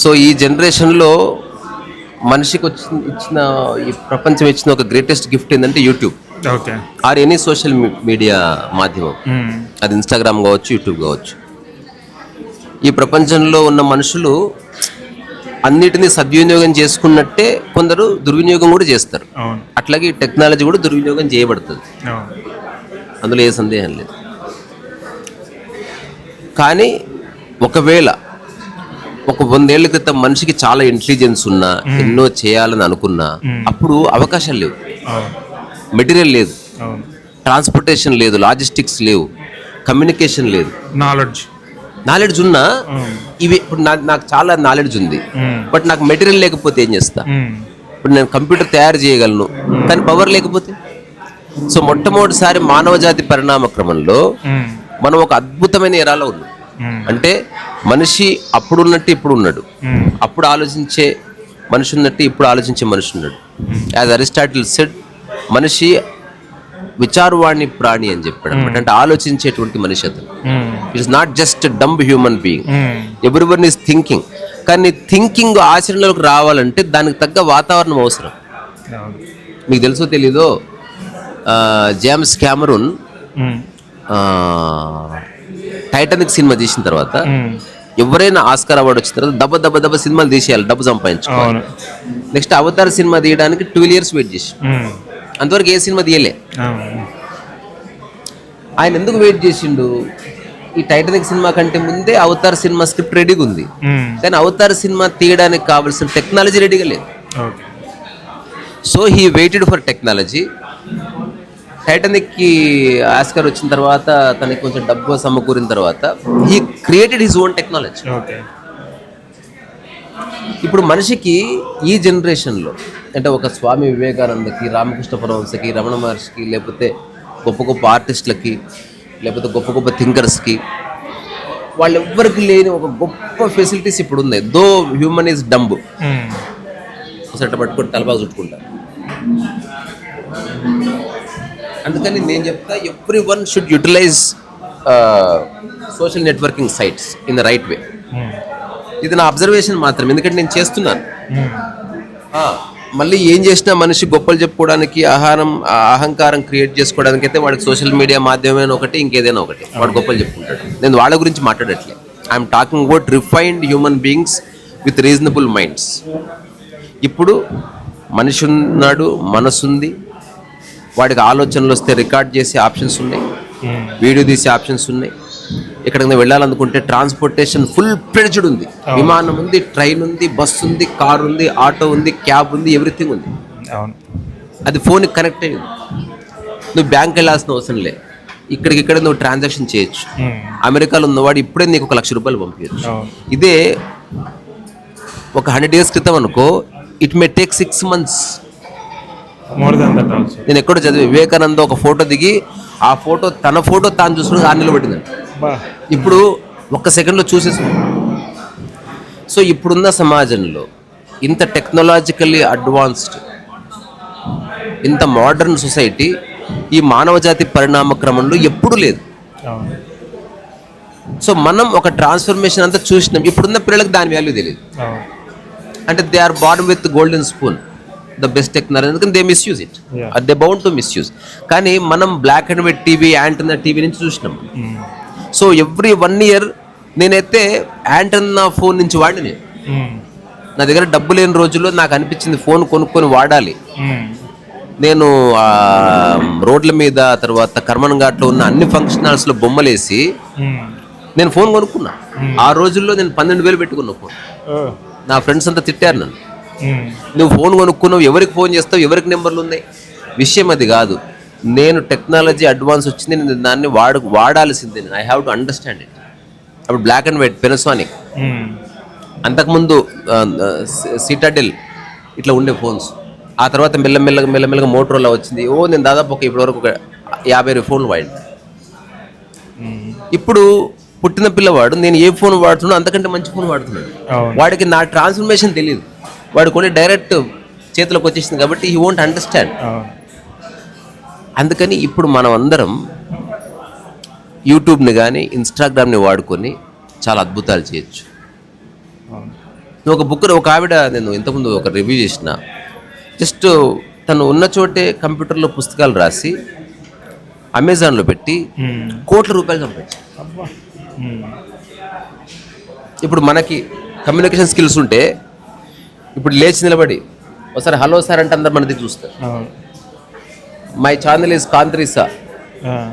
So ఈ జనరేషన్లో మనిషికి వచ్చిన ఇచ్చిన ఈ ప్రపంచం ఇచ్చిన ఒక గ్రేటెస్ట్ గిఫ్ట్ ఏంటంటే YouTube okay. Or any social media మాధ్యమం. అది ఇన్స్టాగ్రామ్ కావచ్చు యూట్యూబ్ కావచ్చు. ఈ ప్రపంచంలో ఉన్న మనుషులు అన్నిటినీ సద్వినియోగం చేసుకున్నట్టే కొందరు దుర్వినియోగం కూడా చేస్తారు. అట్లాగే టెక్నాలజీ కూడా దుర్వినియోగం చేయబడుతుంది. అందులో ఏ సందేహం లేదు. కానీ ఒకవేళ ఒక వందేళ్ళ క్రితం మనిషికి చాలా ఇంటెలిజెన్స్ ఉన్నా ఎన్నో చేయాలని అనుకున్నా అప్పుడు అవకాశాలు లేవు. మెటీరియల్ లేదు. ట్రాన్స్పోర్టేషన్ లేదు లాజిస్టిక్స్ లేవు కమ్యూనికేషన్ లేదు. నాలెడ్జ్ నాలెడ్జ్ ఉన్నా ఇవి ఇప్పుడు నాకు చాలా నాలెడ్జ్ ఉంది. బట్ నాకు మెటీరియల్ లేకపోతే ఏం చేస్తా? ఇప్పుడు నేను కంప్యూటర్ తయారు చేయగలను కానీ పవర్ లేకపోతే? సో మొట్టమొదటిసారి మానవ జాతి పరిణామ క్రమంలో మనం ఒక అద్భుతమైన ఎరాలో ఉన్నాం. అంటే మనిషి అప్పుడు ఉన్నట్టు ఇప్పుడు ఉన్నాడు అప్పుడు ఆలోచించే మనిషి ఉన్నట్టు ఇప్పుడు ఆలోచించే మనిషి ఉన్నాడు. యాజ్ అరిస్టాటిల్ సెడ్ మనిషి విచారవాణి ప్రాణి అని చెప్పాడు అనమాట అంటే ఆలోచించేటువంటి మనిషి అతను. It's not just dumb human being every one is thinking కానీ థింకింగ్ ఆచరణలోకి రావాలంటే దానికి తగ్గ వాతావరణం అవసరం. మీకు తెలుసో తెలీదో? జేమ్స్ క్యామరూన్ టైటానిక్ సినిమా తీసిన తర్వాత ఎవరైనా ఆస్కార్ అవార్డు వచ్చిన తర్వాత దెబ్బ దెబ్బ దెబ్బ సినిమాలు తీసేయాలి డబ్బు సంపాదించుకోవాలి. నెక్స్ట్ అవతార్ సినిమా తీయడానికి టూ ఇయర్స్ వెయిట్ చేసి అంతవరకు ఏ సినిమా తీయలే. ఆయన ఎందుకు వెయిట్ చేసిండు? ఈ టైటానిక్ సినిమా కంటే ముందే అవతార్ సినిమా స్క్రిప్ట్ రెడీగా ఉంది. కానీ అవతార్ సినిమా తీయడానికి కావాల్సిన టెక్నాలజీ రెడీగా లేదు. So he waited for technology టైటానిక్కి Oscar వచ్చిన తర్వాత తనకి కొంచెం డబ్బు సమకూరిన తర్వాత he created his own technology. ఇప్పుడు మనిషికి ఈ జనరేషన్లో అంటే ఒక స్వామి వివేకానందకి రామకృష్ణ పరమహంసకి రమణ మహర్షికి లేకపోతే గొప్ప గొప్ప ఆర్టిస్టులకి లేకపోతే గొప్ప గొప్ప థింకర్స్కి వాళ్ళెవ్వరికి లేని ఒక గొప్ప ఫెసిలిటీస్ ఇప్పుడు ఉన్నాయి though human is dumb. Set పట్టుకొని తలబాగా చుట్టుకుంటారు అందుకని నేను చెప్తా every one should utilize social networking sites in the right way ఇది నా అబ్జర్వేషన్ మాత్రం ఎందుకంటే నేను చేస్తున్నాను. ఆ, మళ్ళీ ఏం చేసినా మనిషి గొప్పలు చెప్పుకోవడానికి ఆహారం అహంకారం క్రియేట్ చేసుకోవడానికి అయితే వాడికి సోషల్ మీడియా మాధ్యమమైన ఒకటి ఇంకేదైనా ఒకటి. వాడు గొప్పలు చెప్పుకుంటాడు. నేను వాళ్ళ గురించి మాట్లాడట్లే. I'm talking about refined human beings with reasonable minds ఇప్పుడు మనిషి ఉన్నాడు మనసు ఉంది వాడికి ఆలోచనలు వస్తే రికార్డ్ చేసే ఆప్షన్స్ ఉన్నాయి. వీడియో తీసే ఆప్షన్స్ ఉన్నాయి. ఎక్కడికైనా వెళ్ళాలనుకుంటే ట్రాన్స్పోర్టేషన్ ఫుల్ ప్రెడ్జ్డ్ ఉంది. విమానం ఉంది ట్రైన్ ఉంది బస్సు ఉంది కార్ ఉంది ఆటో ఉంది క్యాబ్ ఉంది ఎవ్రీథింగ్ ఉంది. అవును. అది ఫోన్కి కనెక్ట్ అయ్యింది నువ్వు బ్యాంక్ వెళ్ళాల్సిన అవసరం లే. ఇక్కడికి ఇక్కడ నువ్వు ట్రాన్సాక్షన్ చేయొచ్చు. అమెరికాలో ఉన్నవాడు ఇప్పుడే నీకు ఒక లక్ష రూపాయలు పంపించచ్చు. ఇదే ఒక హండ్రెడ్ డేస్ క్రితం అనుకో it may take six months more than that also నేను ఎక్కడో చదివి వివేకానంద ఒక ఫోటో దిగి ఆ ఫోటో తన ఫోటో తాను చూసుకుని పట్టిందంట బా. ఇప్పుడు ఒక్క సెకండ్లో చూసేసి సో ఇప్పుడున్న సమాజంలో ఇంత టెక్నాలజికల్లీ అడ్వాన్స్డ్ ఇంత మోడర్న్ సొసైటీ ఈ మానవ జాతి పరిణామ క్రమంలో ఎప్పుడూ లేదు. సో మనం ఒక ట్రాన్స్ఫర్మేషన్ అంతా చూసినాం. ఇప్పుడున్న పిల్లలకు దాని వాల్యూ తెలియదు అంటే they are born with golden spoon the best technology ఎందుకంటే they misuse it Yeah. They bound to misuse కానీ మనం black and white TV antenna TV నుంచి చూసినాం. సో ఎవ్రీ వన్ ఇయర్ నేనైతే యాంటన్నా ఫోన్ నుంచి వాడి నేను నా దగ్గర డబ్బు లేని రోజుల్లో నాకు అనిపించింది ఫోన్ కొనుక్కొని వాడాలి. నేను ఆ, రోడ్ల మీద తర్వాత కర్మన్ ఘాట్లో ఉన్న అన్ని ఫంక్షన్ హాల్స్లో బొమ్మలేసి నేను ఫోన్ కొనుక్కున్నా. ఆ రోజుల్లో నేను పన్నెండు వేలు పెట్టుకున్నా ఫోన్ నా ఫ్రెండ్స్ అంతా తిట్టారు నన్ను. నువ్వు ఫోన్ కొనుక్కున్నావు ఎవరికి ఫోన్ చేస్తావు ఎవరికి నెంబర్లు ఉన్నాయి? విషయం అది కాదు. నేను టెక్నాలజీ అడ్వాన్స్ వచ్చింది నేను దాన్ని వాడు వాడాల్సిందే I have to understand it అప్పుడు బ్లాక్ అండ్ వైట్ పెనసానిక్ అంతకుముందు సీటాడెల్ ఇట్లా ఉండే ఫోన్స్ ఆ తర్వాత మెల్లమెల్లగా మెల్లమెల్లగా మోటరోలా వచ్చింది. ఓ నేను దాదాపు ఒక ఇప్పటివరకు ఒక యాభై ఫోన్లు వాడి ఇప్పుడు పుట్టిన పిల్లవాడు నేను ఏ ఫోన్ వాడుతున్నా అంతకంటే మంచి ఫోన్ వాడుతున్నాడు. వాడికి నా ట్రాన్స్ఫర్మేషన్ తెలియదు వాడు కొన్ని డైరెక్ట్ చేతిలోకి వచ్చేసింది కాబట్టి ఈ వోంట్ అండర్స్టాండ్ అందుకని ఇప్పుడు మనం అందరం యూట్యూబ్ని కానీ ఇన్స్టాగ్రామ్ని వాడుకొని చాలా అద్భుతాలు చేయొచ్చు. నువ్వు ఒక బుక్ ఒక ఆవిడ నేను ఇంతకుముందు ఒక రివ్యూ చేసిన. జస్ట్ తను ఉన్న చోటే కంప్యూటర్లో పుస్తకాలు రాసి అమెజాన్లో పెట్టి. కోట్ల రూపాయలు సంపాదించారు ఉమ్. ఇప్పుడు మనకి కమ్యూనికేషన్ స్కిల్స్ ఉంటే ఇప్పుడు లేచి నిలబడి ఒకసారి హలో సార్ అంటే అందరు మనది చూస్తారు. మై ఛానల్ ఇస్ కాంత్రీసా.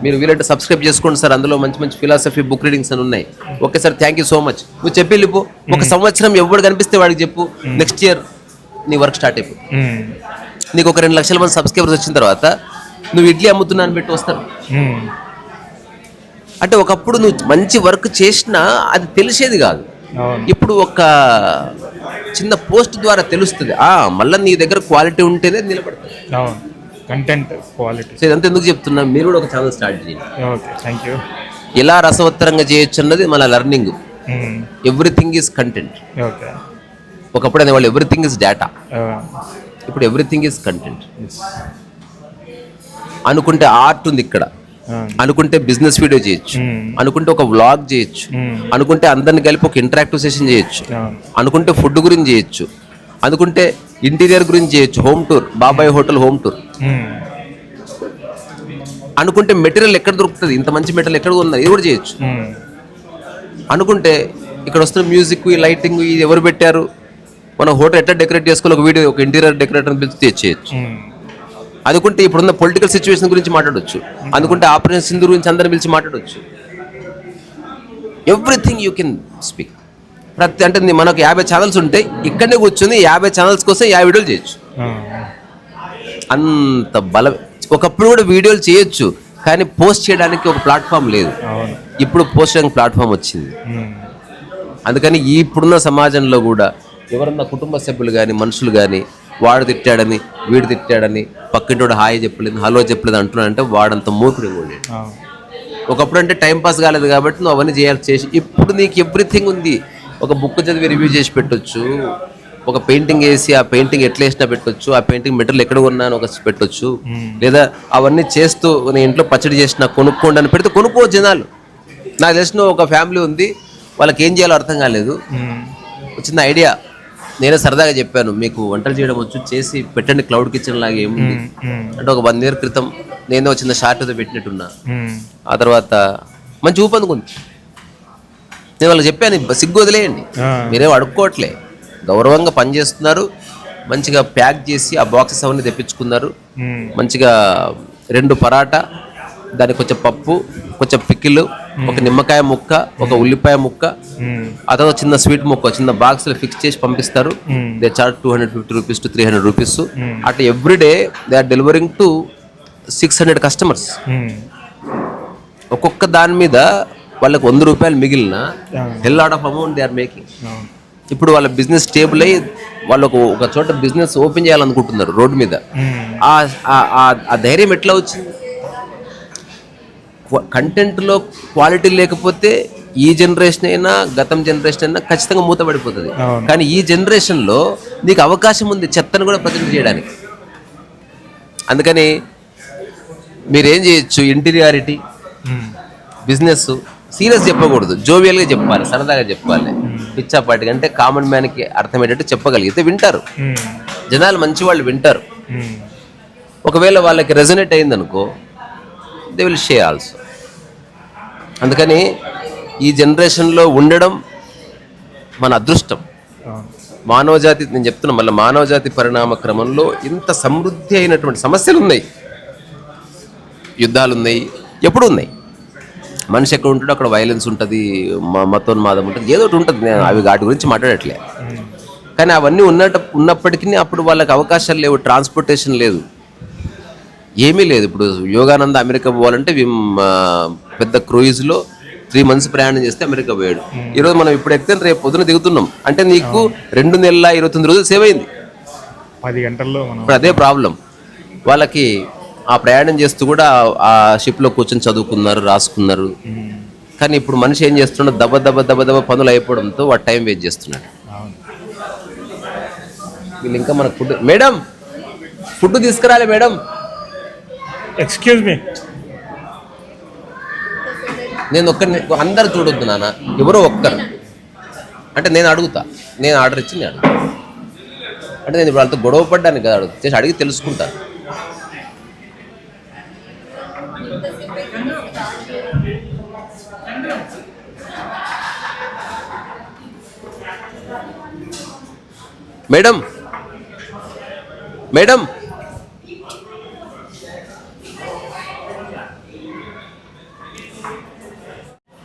మీరు వీలంటే సబ్స్క్రైబ్ చేసుకోండి సార్ అందులో మంచి మంచి ఫిలాసఫీ బుక్ రీడింగ్స్ అని ఉన్నాయి. Okay sir thank you so much. నువ్వు చెప్పి వెళ్ళిపో ఒక సంవత్సరం ఎవడు కనిపిస్తే వాడికి చెప్పు. నెక్స్ట్ ఇయర్ నీ వర్క్ స్టార్ట్ అయిపో. నీకు ఒక రెండు లక్షల మంది సబ్స్క్రైబర్స్ వచ్చిన తర్వాత నువ్వు ఇడ్లీ అమ్ముతున్నా అని పెట్టి వస్తారు. అంటే ఒకప్పుడు నువ్వు మంచి వర్క్ చేసినా అది తెలిసేది కాదు. ఇప్పుడు ఒక చిన్న పోస్ట్ ద్వారా తెలుస్తుంది. ఆ మళ్ళీ నీ దగ్గర క్వాలిటీ ఉంటేనే నిలబడుతుంది కంటెంట్ క్వాలిటీ సో ఇదంతా ఎందుకు చెప్తున్నా మీరు కూడా ఒక ఛానల్ స్టార్ట్ చేయండి. ఓకే థ్యాంక్ యూ ఎలా రసవత్తరంగా చేయొచ్చు అన్నది మన learning. Everything is content okay. ఒకప్పుడు అనేవాళ్ళు ఎవ్రీథింగ్ ఇస్ డేటా. ఇప్పుడు ఎవ్రీథింగ్ ఈజ్ కంటెంట్. అనుకుంటే ఆర్ట్ ఉంది ఇక్కడ. అనుకుంటే బిజినెస్ వీడియో చేయొచ్చు. ఉమ్. అనుకుంటే ఒక వ్లాగ్ చేయొచ్చు. ఉమ్. అనుకుంటే అందరిని కలిపి ఒక ఇంటరాక్టివ్ సెషన్ చేయొచ్చు. అనుకుంటే ఫుడ్ గురించి చేయొచ్చు. అనుకుంటే ఇంటీరియర్ గురించి చేయొచ్చు. హోమ్ టూర్ బాబాయ్ హోటల్ హోమ్ టూర్. అనుకుంటే మెటీరియల్ ఎక్కడ దొరుకుతుంది? ఇంత మంచి మెటీరియల్ ఎక్కడ ఉన్నది ఇది కూడా చేయొచ్చు. అనుకుంటే ఇక్కడ వస్తున్న మ్యూజిక్ ఈ లైటింగ్ ఇది ఎవరు పెట్టారు? మన హోటల్ ఎట్లా డెకరేట్ చేసుకోవాలి? ఒక వీడియో ఒక ఇంటీరియర్ డెకరేటర్ పిలిచి తెచ్చేయచ్చు. అనుకుంటే ఇప్పుడున్న పొలిటికల్ సిచ్యువేషన్ గురించి మాట్లాడొచ్చు. అనుకుంటే ఆపరేషన్ సింధు గురించి అందరిని పిలిచి మాట్లాడొచ్చు. ఎవ్రీథింగ్ యూ కెన్ స్పీక్ ప్రతి అంటే మనకు యాభై ఛానల్స్ ఉంటాయి ఇక్కడనే కూర్చొని యాభై ఛానల్స్ కోసం యాభై వీడియోలు చేయొచ్చు. అంత బల. ఒకప్పుడు కూడా వీడియోలు చేయొచ్చు కానీ పోస్ట్ చేయడానికి ఒక ప్లాట్ఫామ్ లేదు. ఇప్పుడు పోస్ట్ చేయడానికి ప్లాట్ఫామ్ వచ్చింది. అందుకని ఇప్పుడున్న సమాజంలో కూడా ఎవరన్నా కుటుంబ సభ్యులు కానీ మనుషులు కానీ వాడు తిట్టాడని వీడు తిట్టాడని పక్కింటోడు హాయ్ చెప్పలేదు హలో చెప్పలేదు అంటున్నాడంటే వాడంత ఇంకోటి. అవును ఒకప్పుడు అంటే టైం పాస్ కాలేదు కాబట్టి నువ్వు అవన్నీ చేయాలి చేసి ఇప్పుడు నీకు ఎవ్రీథింగ్ ఉంది. ఒక బుక్ చదివి రివ్యూ చేసి పెట్టొచ్చు. ఒక పెయింటింగ్ వేసి ఆ పెయింటింగ్ ఎట్లా వేసినా పెట్టొచ్చు. ఆ పెయింటింగ్ మెటీరియల్ ఎక్కడ కొన్నా అని ఒక పెట్టొచ్చు. లేదా అవన్నీ చేస్తూ నీ ఇంట్లో పచ్చడి చేసిన కొనుక్కోండి అని పెడితే కొనుక్కో జనాలు. నాకు తెలిసిన ఒక ఫ్యామిలీ ఉంది వాళ్ళకి ఏం చేయాలో అర్థం కాలేదు. చిన్న ఐడియా. నేనే సరదాగా చెప్పాను మీకు వంటలు చేయడం వచ్చు చేసి పెట్టండి క్లౌడ్ కిచెన్ లాగా ఏముంది. అంటే ఒక వన్ ఇయర్ క్రితం నేను చిన్న షార్ట్ పెట్టినట్టున్నా. ఆ తర్వాత మంచి ఊపందుకుంది నేను వాళ్ళకి చెప్పాను సిగ్గు వదిలేయండి. మీరేం అడుక్కోవట్లే గౌరవంగా పనిచేస్తున్నారు మంచిగా ప్యాక్ చేసి ఆ బాక్సెస్ అవన్నీ తెప్పించుకున్నారు. మంచిగా రెండు పరాటా దానికి కొంచెం పప్పు కొంచెం పికిల్ ఒక నిమ్మకాయ ముక్క ఒక ఉల్లిపాయ ముక్క. ఆ తర్వాత చిన్న స్వీట్ ముక్క చిన్న బాక్స్లో ఫిక్స్ చేసి పంపిస్తారు. They charge two hundred fifty rupees to three hundred rupees at every day they are delivering to six hundred customers. ఒక్కొక్క దాని మీద వాళ్ళకి వంద రూపాయలు మిగిలిన. Hell lot of amount they are making ఇప్పుడు వాళ్ళ బిజినెస్ స్టేబుల్ అయ్యి వాళ్ళకు ఒక చోట బిజినెస్ ఓపెన్ చేయాలనుకుంటున్నారు రోడ్డు మీద. ఆ ధైర్యం ఎట్లా వచ్చింది? కంటెంట్లో క్వాలిటీ లేకపోతే ఈ జనరేషన్ అయినా గతం జనరేషన్ అయినా ఖచ్చితంగా మూతపడిపోతుంది. కానీ ఈ జనరేషన్లో నీకు అవకాశం ఉంది చెత్తను కూడా ప్రజెంట్ చేయడానికి. అందుకని మీరేం చేయొచ్చు? ఇంటీరియారిటీ. బిజినెస్ సీరియస్ చెప్పకూడదు. జోవియల్గా చెప్పాలి సరదాగా చెప్పాలి. పిచ్చాపాటిగా అంటే కామన్ మ్యాన్కి అర్థమయ్యేటట్టు చెప్పగలిగితే వింటారు. ఉమ్. జనాలు మంచి వాళ్ళు వింటారు. ఉమ్. ఒకవేళ వాళ్ళకి రెజనేట్ అయిందనుకో దే విల్ షే ఆల్సో అందుకని ఈ జనరేషన్లో ఉండడం మన అదృష్టం. మానవజాతి నేను చెప్తున్నా మళ్ళీ మానవజాతి పరిణామ క్రమంలో ఇంత సమృద్ధి అయినటువంటి సమస్యలు ఉన్నాయి. యుద్ధాలు ఉన్నాయి ఎప్పుడు ఉన్నాయి. మనిషి ఎక్కడ ఉంటాడో అక్కడ వైలెన్స్ ఉంటుంది మ- మతోన్మాదం ఉంటుంది ఏదో ఒకటి ఉంటుంది. నేను అవి వాటి గురించి మాట్లాడట్లే. కానీ అవన్నీ ఉన్నట ఉన్నప్పటికీ అప్పుడు వాళ్ళకి అవకాశాలు లేవు ట్రాన్స్పోర్టేషన్ లేదు. ఏమీ లేదు. ఇప్పుడు యోగానంద అమెరికా పోవాలంటే పెద్ద క్రూయిజ్లో త్రీ మంత్స్ ప్రయాణం చేస్తే అమెరికా పోయాడు. ఈరోజు మనం ఇప్పుడు ఎక్కితే రేపు పొద్దున దిగుతున్నాం. అంటే నీకు రెండు నెలల ఇరవై తొమ్మిది రోజులు సేవ్ అయింది. పది గంటల్లో ఇప్పుడు అదే ప్రాబ్లం. వాళ్ళకి ఆ ప్రయాణం చేస్తూ కూడా ఆ షిప్లో కూర్చొని చదువుకున్నారు రాసుకున్నారు. ఉమ్. కానీ ఇప్పుడు మనిషి ఏం చేస్తున్నాడు దెబ్బ దెబ్బ దెబ్బ దెబ్బ పనులు అయిపోవడంతో వాడు టైం వేస్ట్ చేస్తున్నాడు. వీళ్ళు ఇంకా మనకు ఫుడ్ మేడం ఫుడ్ తీసుకురాలే మేడం. ఎక్స్క్యూజ్ మీ నేను ఒక్కరిని అందరు చూడొద్దు నాన్న. ఎవరో ఒక్కరు. అంటే నేను అడుగుతా. నేను ఆర్డర్ ఇచ్చి నేను అడుగుతా. అంటే నేను ఇప్పుడు వాళ్ళతో గొడవ పడ్డాను కదా అడుగు చేసి అడిగి తెలుసుకుంటాను madam. Madam.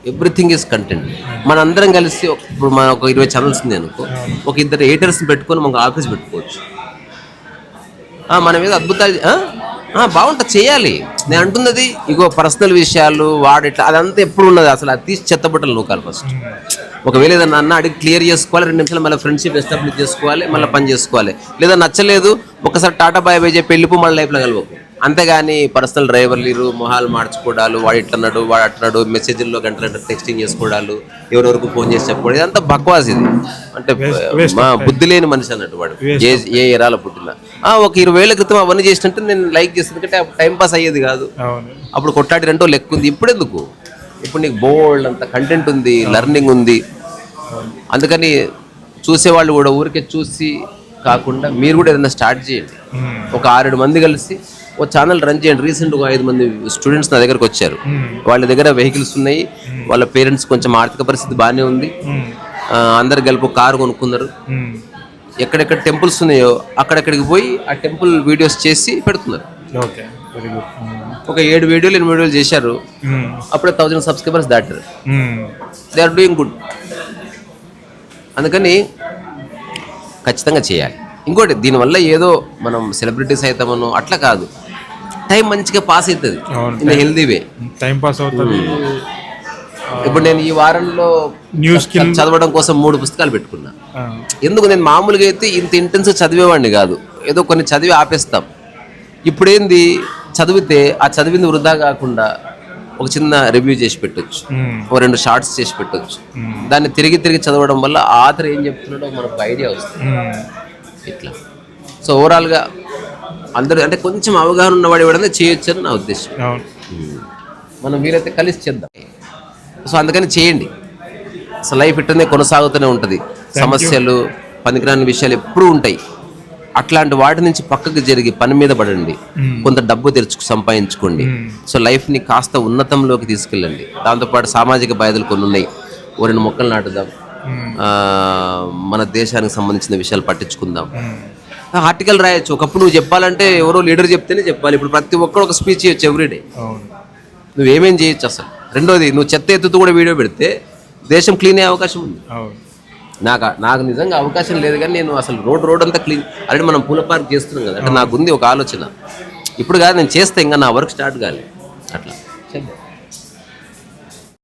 Everything is content. మనందరం కలిసి ఇప్పుడు మన ఒక ఇరవై ఛానల్స్ ఉంది అనుకో. ఒక ఇద్దరు ఎయిటర్స్ పెట్టుకొని మనకు ఆఫీస్ పెట్టుకోవచ్చు. మన మీద అద్భుతాలు బాగుంటుంది చేయాలి. నేను అంటున్నది ఇగో పర్సనల్ విషయాలు వాడిట్లా అదంతా ఎప్పుడు ఉన్నది అసలు అది తీసి చెత్తబట్టలు నూకాలి ఫస్ట్ ఒకవేళ ఏదన్నా అన్న అడిగి క్లియర్ చేసుకోవాలి రెండు నిమిషాలు మళ్ళీ ఫ్రెండ్షిప్ ఎస్టాబ్లిష్ చేసుకోవాలి మళ్ళీ పని చేసుకోవాలి. లేదా నచ్చలేదు ఒకసారి టాటా బాయ్ బాయ్ చెప్పి వెళ్ళిపో మళ్ళీ లైఫ్లో కలవకు. అంతేగాని పర్సనల్ డ్రైవర్లు మొహాలు మార్చుకోవడాలు వాడు ఇట్లన్నాడు వాడు అట్లన్నాడు మెసేజ్ల్లో గంట గంట టెక్స్టింగ్ చేసుకోవడాలు ఎవరెవరికి ఫోన్ చేసి చెప్పుకోవడం ఇదంతా బక్వాస్ ఇది. అంటే మా బుద్ధి లేని మనిషి అన్నట్టు వాడు. ఏ ఏ ఎరాల పుట్టినా. ఒక ఇరవై ఏళ్ళ క్రితం అవన్నీ చేసినట్టు నేను లైక్ చేస్తుంది కంటే టైం పాస్ అయ్యేది కాదు. అప్పుడు కొట్లాడి రెండో లెక్క ఉంది ఇప్పుడు ఎందుకు ఇప్పుడు నీకు బోల్డ్ అంత కంటెంట్ ఉంది లెర్నింగ్ ఉంది. అందుకని చూసేవాళ్ళు కూడా ఊరికే చూసి కాకుండా మీరు కూడా ఏదైనా స్టార్ట్ చేయండి. ఒక ఆరేడు మంది కలిసి ఓ ఛానల్ రన్ చేయండి. రీసెంట్ ఒక ఐదు మంది స్టూడెంట్స్ నా దగ్గరకు వచ్చారు. వాళ్ళ దగ్గర వెహికల్స్ ఉన్నాయి. వాళ్ళ పేరెంట్స్ కొంచెం ఆర్థిక పరిస్థితి బాగానే ఉంది. అందరు కలిపి కారు కొనుక్కున్నారు. ఎక్కడెక్కడ టెంపుల్స్ ఉన్నాయో అక్కడెక్కడికి పోయి ఆ టెంపుల్ వీడియోస్ చేసి పెడుతున్నారు. ఒక ఏడు వీడియోలు ఎనిమిది వీడియోలు చేశారు. అప్పుడే థౌజండ్ సబ్స్క్రైబర్స్ దాటారు. దే ఆర్ డూయింగ్ గుడ్ అందుకని ఖచ్చితంగా చేయాలి. ఇంకోటి దీనివల్ల ఏదో మనం సెలబ్రిటీస్ అవుతామనో అట్లా కాదు. టైం మంచిగా పాస్ అవుతుంది. In healthy way. Time pass అవుతుంది ఇప్పుడు నేను ఈ వారంలో న్యూ స్కిల్ చదవడం కోసం మూడు పుస్తకాలు పెట్టుకున్నా. ఎందుకు? నేను మామూలుగా అయితే ఇంత ఇంటెన్స్ చదివేవాడిని కాదు. ఏదో కొన్ని చదివి ఆపేస్తాం. ఇప్పుడేంది? చదివితే ఆ చదివింది వృధా కాకుండా ఒక చిన్న రివ్యూ చేసి పెట్టొచ్చు. ఓ రెండు షార్ట్స్ చేసి పెట్టొచ్చు. దాన్ని తిరిగి తిరిగి చదవడం వల్ల ఆథర్ ఏం చెప్తున్నాడో మనకు ఐడియా వస్తుంది. ఇట్లా. సో ఓవరాల్గా అందరూ అంటే కొంచెం అవగాహన ఉన్నవాడు ఎవడన్నా చేయొచ్చు అని నా ఉద్దేశం. మనం వీలైతే కలిసి చేద్దాం. సో అందుకని చేయండి. సో లైఫ్ ఇట్టనే కొనసాగుతూనే ఉంటుంది. సమస్యలు పనికిరాని విషయాలు ఎప్పుడూ ఉంటాయి. అట్లాంటి వాటి నుంచి పక్కకు జరిగి పని మీద పడండి. కొంత డబ్బు తెరుచు సంపాదించుకోండి. సో లైఫ్ని కాస్త ఉన్నతంలోకి తీసుకెళ్ళండి. దాంతోపాటు సామాజిక బాధ్యతలు కొన్ని ఉన్నాయి. ఓ రెండు మొక్కలు నాటుదాం. మన దేశానికి సంబంధించిన విషయాలు పట్టించుకుందాం. ఆర్టికల్ రాయొచ్చు. ఒకప్పుడు నువ్వు చెప్పాలంటే ఎవరో లీడర్ చెప్తేనే చెప్పాలి. ఇప్పుడు ప్రతి ఒక్కరు ఒక స్పీచ్ చేయొచ్చు ఎవ్రీడే నువ్వేమేం చేయొచ్చు అసలు? రెండోది నువ్వు చెత్త ఎత్తుతూ కూడా వీడియో పెడితే దేశం క్లీన్ అయ్యే అవకాశం ఉంది. నాకు నాకు నిజంగా అవకాశం లేదు కానీ నేను అసలు రోడ్ రోడ్ అంతా క్లీన్ ఆల్రెడీ మనం పూల పార్క్ చేస్తున్నాం కదా. అంటే నాకు ఉంది ఒక ఆలోచన. ఇప్పుడు కాదు నేను చేస్తే ఇంకా నా వర్క్ స్టార్ట్ కాలే. అట్లా.